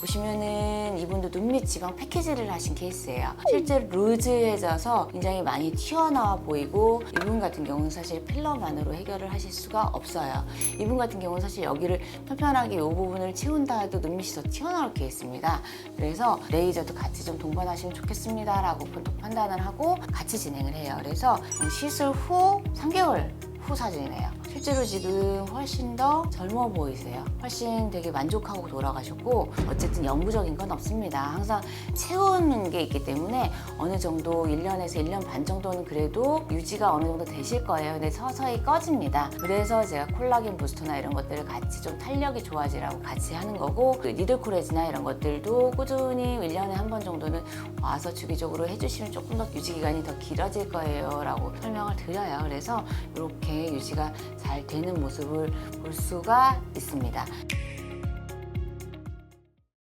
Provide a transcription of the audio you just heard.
보시면은 이분도 눈밑 지방 패키지를 하신 케이스예요. 실제로 루즈해져서 굉장히 많이 튀어나와 보이고 이분 같은 경우는 사실 필러만으로 해결을 하실 수가 없어요. 이분 같은 경우는 사실 여기를 편편하게 이 부분을 채운다 해도 눈밑이 더 튀어나올 케이스입니다. 그래서 레이저도 같이 좀 동반하시면 좋겠습니다 라고 보통 판단을 하고 같이 진행을 해요. 그래서 시술 후 3개월 후 사진이네요. 실제로 지금 훨씬 더 젊어 보이세요. 훨씬 되게 만족하고 돌아가셨고 어쨌든 영구적인 건 없습니다. 항상 채우는 게 있기 때문에 어느 정도 1년에서 1년 반 정도는 그래도 유지가 어느 정도 되실 거예요. 근데 서서히 꺼집니다. 그래서 제가 콜라겐 부스터나 이런 것들을 같이 좀 탄력이 좋아지라고 같이 하는 거고 그 니들 코레지나 이런 것들도 꾸준히 1년에 한 번 정도는 와서 주기적으로 해주시면 조금 더 유지 기간이 더 길어질 거예요 라고 설명을 드려요. 그래서 이렇게 유지가 잘 되는 모습을 볼 수가 있습니다.